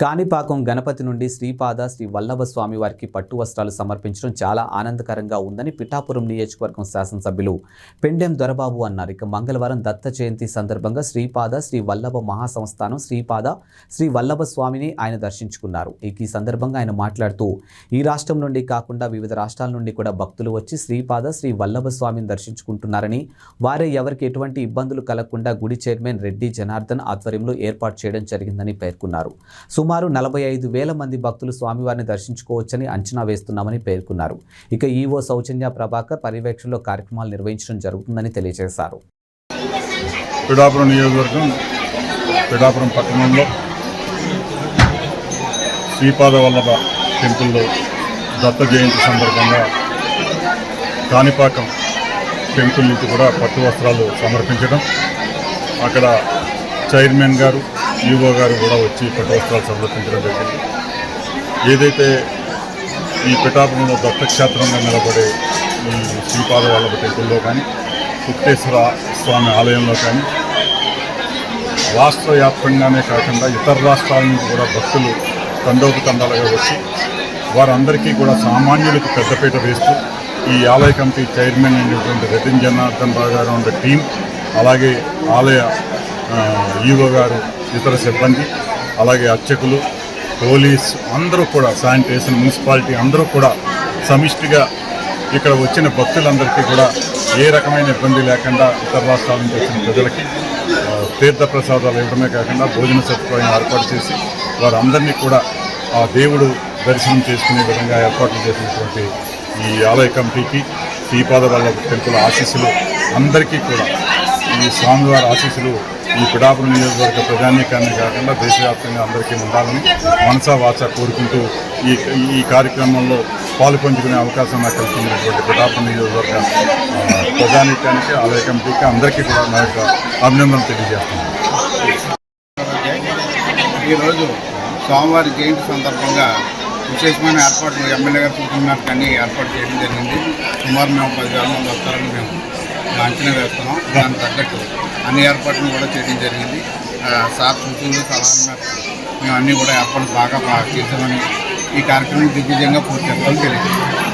కాణిపాకం గణపతి నుండి శ్రీపాద శ్రీ వల్లభ స్వామి వారికి పట్టు వస్త్రాలు సమర్పించడం చాలా ఆనందకరంగా ఉందని పిఠాపురం నియోజకవర్గం శాసనసభ్యులు పెండెం దొరబాబు అన్నారు. ఇక మంగళవారం దత్త జయంతి సందర్భంగా శ్రీపాద శ్రీ వల్లభ మహాసంస్థానం శ్రీపాద శ్రీ వల్లభ స్వామిని ఆయన దర్శించుకున్నారు. ఈ సందర్భంగా ఆయన మాట్లాడుతూ ఈ రాష్ట్రం నుండి కాకుండా వివిధ రాష్ట్రాల నుండి కూడా భక్తులు వచ్చి శ్రీపాద శ్రీ వల్లభ స్వామిని దర్శించుకుంటున్నారని వారే ఎవరికి ఎటువంటి ఇబ్బందులు కలగకుండా గుడి చైర్మన్ రెడ్డి జనార్దన్ ఆధ్వర్యంలో ఏర్పాటు చేయడం జరిగిందని పేర్కొన్నారు. సుమారు నలభై ఐదు వేల మంది భక్తులు స్వామివారిని దర్శించుకోవచ్చని అంచనా వేస్తున్నామని పేర్కొన్నారు. ఇక ఈవో సౌజన్య ప్రభాకర్ పర్యవేక్షణలో కార్యక్రమాలు నిర్వహించడం జరుగుతుందని తెలియజేశారు. పిఠాపురం నియోజకవర్గం పిఠాపురం పట్టణంలో శ్రీపాద వల్లభ టెంపుల్లో దత్త జయంతి సందర్భంగా కాణిపాకం టెంపుల్ నుంచి కూడా పట్టు వస్త్రాలు సమర్పించడం అక్కడ చైర్మన్ గారు ఈవో గారు కూడా వచ్చి పట్టు సందర్శించడం జరిగింది. ఏదైతే ఈ పిఠాపురంలో దత్తక్షేత్రంగా నిలబడే ఈ శ్రీపాద వాళ్ళ టెంపుల్లో కానీ కుక్తేశ్వర స్వామి ఆలయంలో కానీ రాష్ట్ర వ్యాప్తంగానే కాకుండా ఇతర రాష్ట్రాల నుంచి కూడా భక్తులు తండోపు తండాలుగా వచ్చి వారందరికీ కూడా సామాన్యులకు పెద్దపీట వేస్తూ ఈ ఆలయ కమిటీ చైర్మన్ అయినటువంటి రతిన్ జనార్దన్ రావు గారు ఉండే టీం అలాగే ఆలయ ఈవో గారు ఇతర సిబ్బంది అలాగే అర్చకులు పోలీస్ అందరూ కూడా శానిటేషన్ మున్సిపాలిటీ అందరూ కూడా సమిష్టిగా ఇక్కడ వచ్చిన భక్తులందరికీ కూడా ఏ రకమైన ఇబ్బంది లేకుండా ఇతర రాష్ట్రాల నుంచి వచ్చిన ప్రజలకి తీర్థప్రసాదాలు తీర్థ ప్రసాదాలు ఇవ్వడమే కాకుండా భోజన సదుపాయం ఏర్పాటు చేసి వారందరినీ కూడా ఆ దేవుడు దర్శనం చేసుకునే విధంగా ఏర్పాట్లు చేసినటువంటి ఈ ఆలయ కమిటీకి శ్రీపాద వల్ల తెలుపుల ఆశీస్సులు అందరికీ కూడా ఈ స్వామివారి ఆశీస్సులు ఈ పిఠాపురం నియోజకవర్గ ప్రజానీకాన్ని కాకుండా దేశవ్యాప్తంగా అందరికీ ఉండాలని మనసా వాచ కోరుకుంటూ ఈ ఈ కార్యక్రమంలో పాలు పంచుకునే అవకాశం నాకు కల్పించినటువంటి పిఠాపురం నియోజకవర్గ ప్రజానీకానికి ఆలయ కమిటీకి అందరికీ కూడా నా యొక్క అభినందనలు తెలియజేస్తున్నాను. ఈరోజు స్వామివారి జయంతి సందర్భంగా విశేషమైన ఏర్పాట్లు ఎమ్మెల్యే గారు చూస్తున్నారు కానీ ఏర్పాటు చేయడం జరిగింది. సుమారు మేము పది వేల మంది వస్తారని మేము అంచనా వేస్తున్నాం. దానికి తగ్గట్టు అన్ని ఏర్పాట్లు కూడా చేయడం జరిగింది. సార్ సూచనలు సలహాలు మేము అన్నీ కూడా ఏర్పాట్లు బాగా బాగా చేసామని ఈ కార్యక్రమం దిగ్విజయంగా పూర్తి చేస్తామని తెలియజేస్తాం